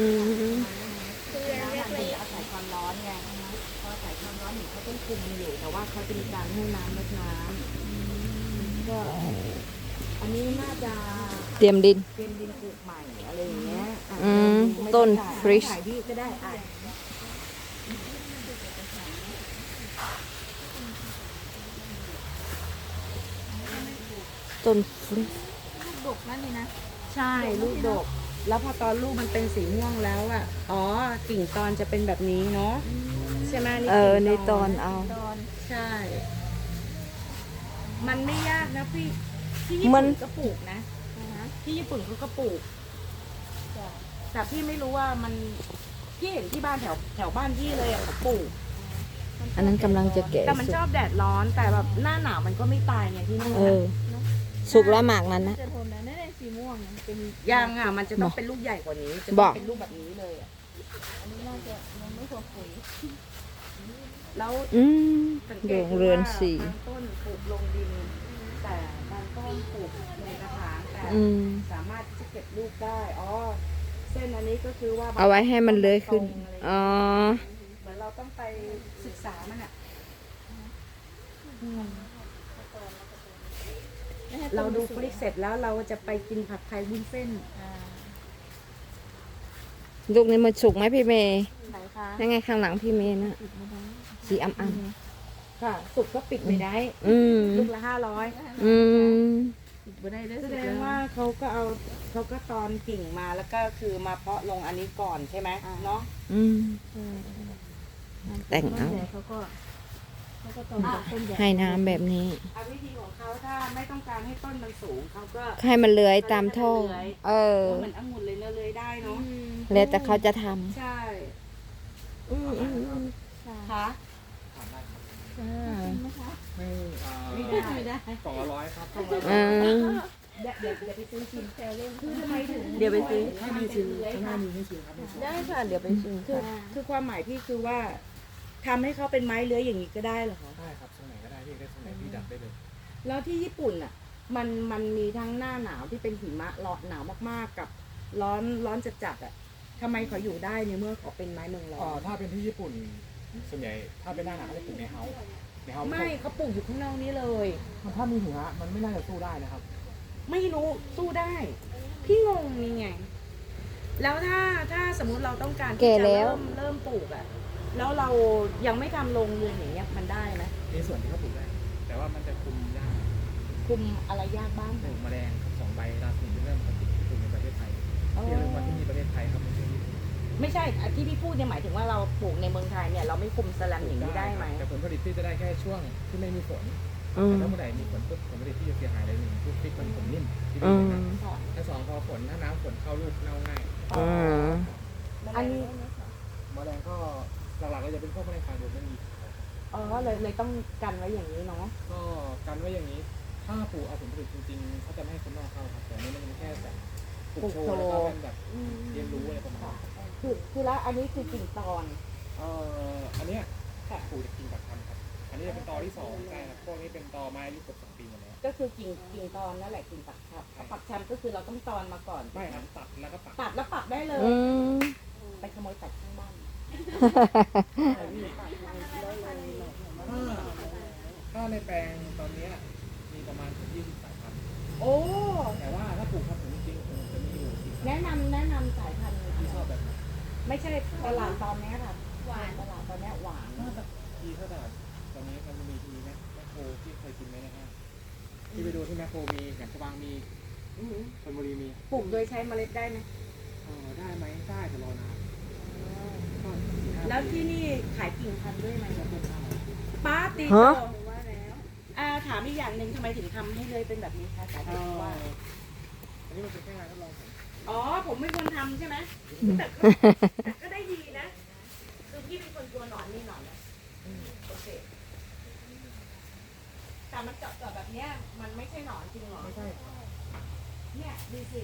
อืมคือน้ำเรียมักนเลยจะอาศัยความร้อนไงเพราะอาศัยความร้อนอยู่เขาต้องคุมอยู่ แต่ว่าเขาจะมีการให้น้ำลดน้ำก็อันนี้น่าจะเตรียมดินเป็นดินปลูกใหม่อะไรอย่างเงี้ยะอืมไม่ต้นถ่าย Fresh ถ่ายที่ก็ได้อะต้นฟริลูกดกนั่นนี่นะ ใช่ลูกดก แล้วพอตอนลูกมันเป็นสีม่วงแล้วอะ อ๋อกิ่งตอนจะเป็นแบบนี้เนาะใช่ไหมนี่เออกิ่งในตอนเอาดอน ใช่ มันไม่ยากนะพี่ที่ญี่มัปุ่น นก็ปลูกนะนะฮะที่ญี่ปุ่นเขาก็ปลูก จ้ะ แต่พี่ไม่รู้ว่ามันพี่เห็นที่บ้านแถวแถวบ้านพี่เลยอะเขาปลูก อันนั้นกำลังจะแก่แต่มันสุชกอบแดดร้อนแต่แบบหน้าหนาวมันก็ไม่ตายไงที่นู่นเอนะอสุกแล้วหมากนั้นนะจะทนนะนั่นเป็น สีม่วงนะเป็นยังอะมันจะต้องบอกเป็นลูกใหญ่กว่านี้ จะบต้อองกเป็นลูกแบบนี้เลยอะอันนี้น่าจะยังไม่พอปุ๋ยแล้วอืมสังโรเกตงดูเรือนว่าสีบางต้นปลูกลงดิน แต่บางต้นปลูกในกระถางแต่อืมสามารถที่จะเก็บลูกได้อ๋อเส้นอันนี้ก็คือว่าเอาไว้ให้มันเลื้อยขึ้นตรงอะไรอย่างอ๋อเงี้ยเหมือนเราต้องไปศึกษามันอะไม่ให้ เราดูต้นฟลิกเสร็จแล้วเราจะไปกินผัดไทยวุ้นเส้นอ่าลูกนี้มันสุกไหมพี่เมย์ไหนคะนั่นไงข้างหลังพี่เมย์นะสีอ่ำค่ะ สุกก็ปิดไม่ได้ๆอืมลูกละห้าร้อยอืมบ่ได้ได้แสสุดแล้งว่าเขาก็เอาเขาก็ตอนกิ่งมาแล้วก็คือมาเพาะลงอันนี้ก่อนใช่ไหมเนาะอืมอืมแต่งเอาต้นใหญ่เขาก็ เขาก็ต้นจากต้นใหญ่ให้น้ำแบบนี้ เอาวิธีของเขาถ้าไม่ต้องการให้ต้นมันสูงเขาก็ ให้มันเลื้อยตามท่อ เออ เหมือนองุ่นเลยเนอะเลยได้เนาะอืมแล้วแต่เขาจะทใช่ำอืมอืมอืมค่ะค่ะอ่าจริงไหมคะไม่อ่าไม่ได้ไม่ได้กล่องละร้อยครับอ่าเดี๋ยวเดี๋ยวเดี๋ยวไปซื้อชิมแซวเล่นคือทำไมถึงเดี๋ยวไปซื้อ ถ้ามีชิมข้างหน้ามีให้ชิมครับมีชิมได้ค่ะ เดี๋ยวไปชิมคือค่ะคือความหมายพี่คือว่า ทำให้เขาเป็นไม้เลื้อยอย่างนี้ก็ได้เหรอคะได้ครับตรงไหนก็ได้พี่ได้ตรงไหนพี่ดัดได้เลย แล้วที่ญี่ปุ่นอะมันมันมีทั้งหน้าหนาวที่เป็นหิมะร้อนหนาวมากๆกับร้อนร้อนจัดๆอะทำไมเขาอยู่ได้ในเมื่อเขาเป็นไม้เมืองร้ออ่านถ้าเป็นที่ญี่ปุ่น ส่วนใหญ่ถ้าเป็นหน้าหนาวเขาจะปลูกในเฮาส์ในเฮาส์ไม่เขาปลูกอยู่ข้างนอกนี้เลย มันถ้ามีหิมะมันไม่น่าจะสู้ได้นะครับ ไม่รู้สู้ได้ พี่งงนี่ไง แล้วถ้าถ้าสมมุติเราต้องการแก่ที่จะแล้ว เริ่มเริ่มปลูกอะ แล้วเรายังไม่ทำโรงเรือนอย่างเงี้ยมันได้ไหมมีส่วนที่เขาปลูกได้ แต่ว่ามันจะคุมยากคุมอะไรยากบ้างหนึ่งแมลงครับสองใบราศีเป็นเรื่องปกติที่ปลูกในประเทศไทยที่เริ่มมาที่นี่ประเทศไทยครับไม่ใช่ญี่ปุ่นไม่ใช่อะที่พี่พูดเนี่ยหมายถึงว่าเราปลูกในเมืองไทยเนี่ยเราไม่คุมสแลมอย่างนี้ได้ไหมแต่ผลผลิตที่จะได้แค่ช่วงที่ไม่มีฝนอืมแต่ถ้าเมื่อไหร่มีฝนปุ๊บผลผลิตที่จะเสียหายเลยหนึ่งพวกพริกมันผลนิ่มที่อืดีมนะค่ะและสองพอฝนถ้าน้ำฝนเข้าลูกเน่าง่ายอืม อันนี้ แมลงก็ หลักๆก็จะเป็นพวกแมลงสาบไม่มีอ๋อเลยเลยต้องกันไว้อย่างนี้เนาะก็กันไว้อย่างนี้ ถ้าปลูกเอาผลผลิตจริงๆเขาจะไม่ให้คนนอกเข้าครับแต่อันนี่มันเป็นแค่แบบปลูกโชว์แล้วก็เป็นแบบเรียนรู้อะไรประมาณค่ะนี้คือคือละอันนี้คือกิ่งตอน เอ่ออันเนี้ยปลูกจากกิ่งปักทำครับ อันนี้จะเป็นตอที่สองใช่ครับพวกนี้เป็นตอไม้อายุเกือบสองปีหมดแล้ว ก็คือกิ่งกิ่งตอนนั่นแหละกิ่งปักชับปักชับก็คือเราต้องตอนมาก่อนไม่ครับตัดแล้วก็ปักตัดแล้วปักได้เลย อืม ไปขโมยตัดข้างบ้าน ถ้าถ้าในแปลงตอนเนี้ยมีประมาณยี่สิบสายพันธุ์โอ้ แต่ว่าถ้าปลูกครับผมจริงๆคงจะมีอยู่สี่สายแนะนำแนะนำสายพันธุ์ที่ชอบแบบไหนไม่ใช่ตลาดตอนเนี้ยค่ะหวาน ตลาดตอนเนี้ยหวาน ถ้าแบบที่ถ้าตลาดตอนนี้มันมีที่แมคแมคโครที่เคยกินไหมนะฮะที่ไปดูที่แมคโครมีแหลมฉบังมีชลบุรีมีปลูกโดยใช้เมล็ดได้ไหมเออได้ไหมได้แต่รอนานก็สี่ห้า แล้วปีที่นี่ขายกิ่งพันธุ์ด้วยไหมแล้วก็ข้าวป้าตีฮะโตว่าแล้วอ่าถามอีกอย่างหนึ่งทำไมถึงทำให้เลยเป็นแบบนี้คะสาเหเอ่ตุว่าออันนี้มันเป็นแค่งานทดลองผมอ๋อ ผมไม่ควรทำใช่ไหมแต่ก็แต่ก็ได้ดีนะ คือพี่เป็นคนกลัวหนอนนี่หนอนนะโอเคแต่มันเจาะเจาะแบบเนี้ยมันไม่ใช่หนอนจริงเหรอ ไม่ใช่ครับเนี่ยดูสิ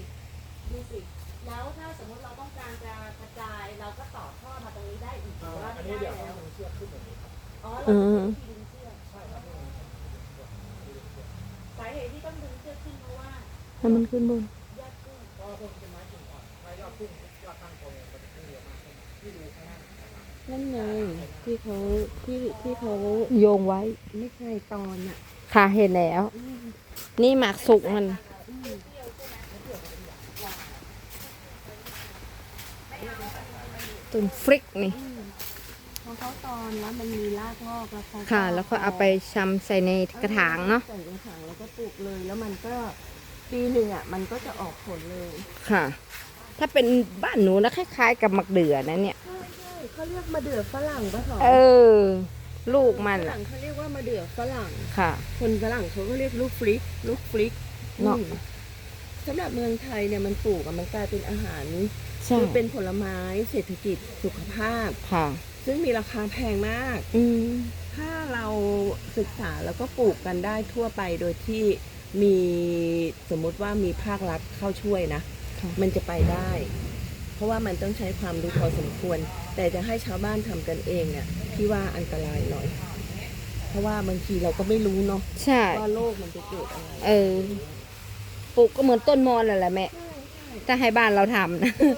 ดูสิ แล้วถ้าสมมุติเราต้องการจะกระจายเราก็ต่อท่อมาตรงนี้ได้อีกหเอ่รืออว่าอันไม่นี้ได้เดี๋ยวแล้ต้วองเชือกขึ้นแบบนี้ครับอ๋อเราอืต้องมดึงเชือกใช่ครับนี่สาเหตุที่ต้องดึงเชือกขึ้นเพราะว่าให้มันขึ้นบน ยอดขึ้นก็พวกเป็นไม้กิ่งอ่อนไม้ยอดพุ่งยอดตั้งโตเนี่ยมันพุ่งเยอะมากที่ดูข้างล่างนะครับนั่นไงที่เขาที่ที่เขาโยงไว้ไม่ใช่ตอนอะ ค่ะเห็นแล้ว นี่หมากสุกมัน ต้นฟริกนี่ของเขาตอนแล้วมันมีรากงอกแล้วเขาค่ะ แล้วก็เอาไปชำใส่ในกระถางเนาะใส่กระถางแล้วก็ปลูกเลย แล้วมันก็ปีหนึ่งอะ มันก็จะออกผลเลยค่ะ ถ้าเป็นบ้านหนูนะคล้ายๆ กับหมักเดือนะเนี่ย ใช่ใช่เขาเรียกมะเดื่อฝรั่งปะหรอเออ ลูกมันฝอะรั่งเขาเรียกว่ามะเดื่อฝรั่ง ค่ะ คนฝรั่งเขาก็เรียกลูกฟลิกลูกฟลิกเนาะ อืมสำหรับเมืองไทยเนี่ยมันปลูกอะมันกลายเป็นอาหาร ใช่คือเป็นผลไม้เศรษฐกิจสุขภาพ ค่ะ ซึ่งมีราคาแพงมาก อืมถ้าเราศึกษาแล้วก็ปลูกกันได้ทั่วไปโดยที่มีสมมุติว่ามีภาครัฐเข้าช่วยนะ ค่ะมันจะไปได้ เพราะว่ามันต้องใช้ความรู้พอสมควร แต่จะให้ชาวบ้านทำกันเองเนี่ยพี่ว่าอันตรายหน่อย เพราะว่าบางทีเราก็ไม่รู้เนาะใช่ ว่าโลกมันจะเกิดอะไรเออปลูกก็เหมือนต้นมอนนั่นแหละแม่ใช่ใช่ถ้าให้บ้านเราทำนะ เออ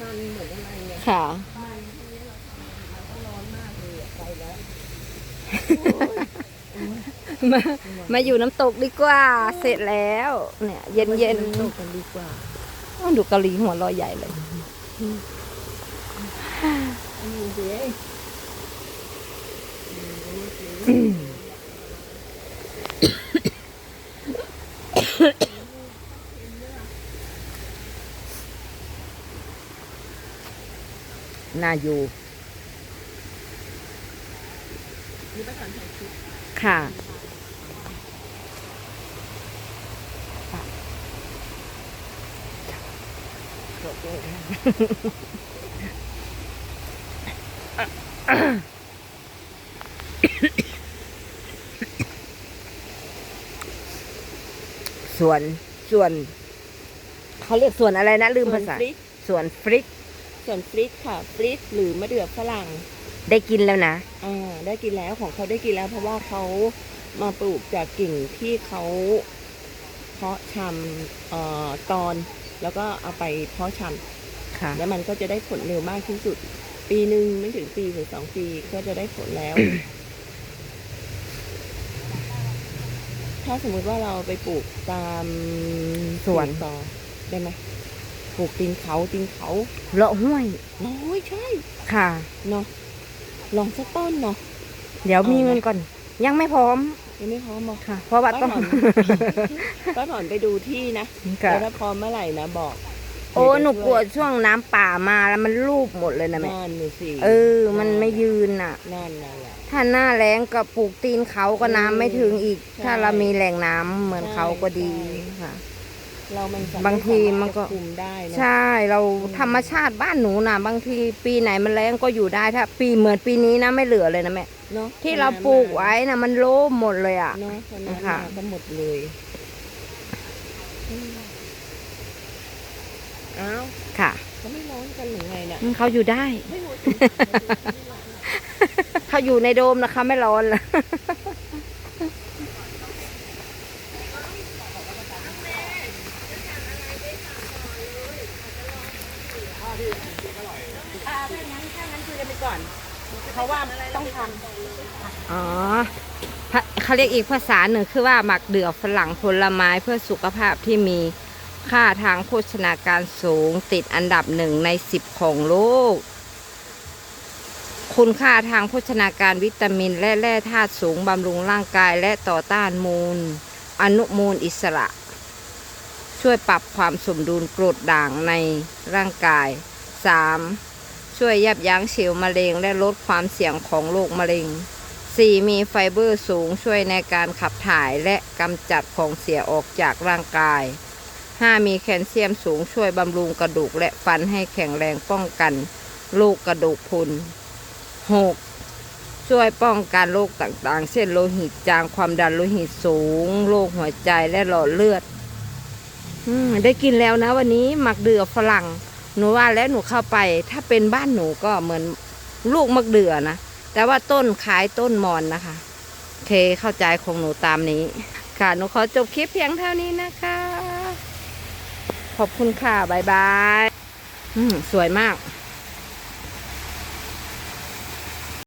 มันไม่เหมือนมันเหมือนอะไรเนี่ยค่ะ มันพวกนี้เราทำมันก็ร้อนมากเลยอะไปแล้วมามาอยู่น้ำตกดีกว่า เสร็จแล้ว เนี่ย เย็นเย็นมาดูำตกกันดีกว่าๆอ้าวดูเกาหลีหัวเรอยใหญ่เลยอืมเจ๊น่าอยู่ นี่ป้าสอนถ่ายคลิปค่ะ ส่วนส่วน เขาเรียกส่วนอะไรนะ ลืมภาษาส่วนฟลิกส่วนฟริก ส่วนฟลิกค่ะฟลิกหรือมะเดื่อฝรั่งได้กินแล้วนะ อ่าได้กินแล้วของเขาได้กินแล้ว เพราะว่าเขามาปลูกจากกิ่งที่เขาเพาะชำเอ่อตอน แล้วก็เอาไปเพาะชค่ะำแล้วมันก็จะได้ผลเร็วมากที่สุด ปีหนึ่งไม่ถึงปีหรือสองปีก็จะได้ผลแล้ว ถ้าสมมุติว่าเราไปปลูกตามสวน ต่อได้ไหม ปลูกตีนเขาตีนเขาเลาะห้วยโอ้ยใช่ค่ะเนาะลองสักต้นเนาะเดี๋ยวเอามีมีเงินก่อน ยังไม่พร้อมยังไม่พร้อมบอกค่ะ เพราะว่าต้องป้าถอนป้าถอนไปดูที่นะค่ะ แล้วถ้าพร้อมเมื่อไหร่นะบอกโอ้เดี๋ยวจะหนูกลัวช่ยช่วงน้ำป่ามาแล้วมันรูปหมดเลยนะแม่นั่นนี่สิเออ มันไม่ยืนอะ นั่นนั่นแหละ ถ้าหน้าแรงก็ปลูกตีนเขาก็น้ำไม่ถึงอีก ใช่ถ้าเรามีแหล่งน้ำเหมือนใช่เขาก็ดีใช่ ค่ะ เรามันสรถบางทีมันก็จะคุมได้นะใช่เราธรรมชาติบ้านหนูนะบางทีปีไหนมันแรงก็อยู่ได้ถ้า ปีเหมือนปีนี้นะไม่เหลือเลยนะแม่เนาะที่เราปลูกไว้นะมันโล่มหมดเลยอะ เนาะตอนนั้นค่ะ มาก็หมดเลยอืมอ้าวค่ะเขาไม่ร้อนกันหรือไงเนี่ยอืมเขาอยู่ได้ ไม่รู้สิเขาอยู่ในโดมนะคะไม่ร้อนละ อ่าถ้างั้นถ้างั้นคุยกันไปก่ อน เพราะว่าต้องทอ๋อเขาเรียกอีกภาษาหนึ่งคือว่าหมักเดือฝรั่งผลไม้เพื่อสุขภาพที่มีค่าทางโภชนาการสูงติดอันดับหนึ่งในสิบของโลก คุณค่าทางโภชนาการวิตามิน และแร่ธาตุสูงบำรุงร่างกายและต่อต้านมูล อนุมูลอิสระ ช่วยปรับความสมดุลกรดด่างในร่างกาย 3. ช่วยยับยั้งเซลล์มะเร็งและลดความเสี่ยงของโรคมะเร็ง 4. มีไฟเบอร์สูงช่วยในการขับถ่ายและกำจัดของเสียออกจากร่างกาย 5. มีแคลเซียมสูงช่วยบำรุงกระดูกและฟันให้แข็งแรงป้องกันโรคกระดูกพรุน 6. ช่วยป้องกันโรคต่างๆ เช่นโลหิตจางความดันโลหิตสูงโรคหัวใจและหลอดเลือดอได้กินแล้วนะวันนี้หมักเดือฝรั่ง หนูว่าแล้วหนูเข้าไป ถ้าเป็นบ้านหนูก็เหมือนลูกมะเดื่อนะ แต่ว่าต้นขายต้นมอนนะคะโอเคเข้าใจของหนูตามนี้ ค่ะหนูขอจบคลิปเพียงเท่านี้นะคะ ขอบคุณค่ะบ๊ายบาย อืมสวยมาก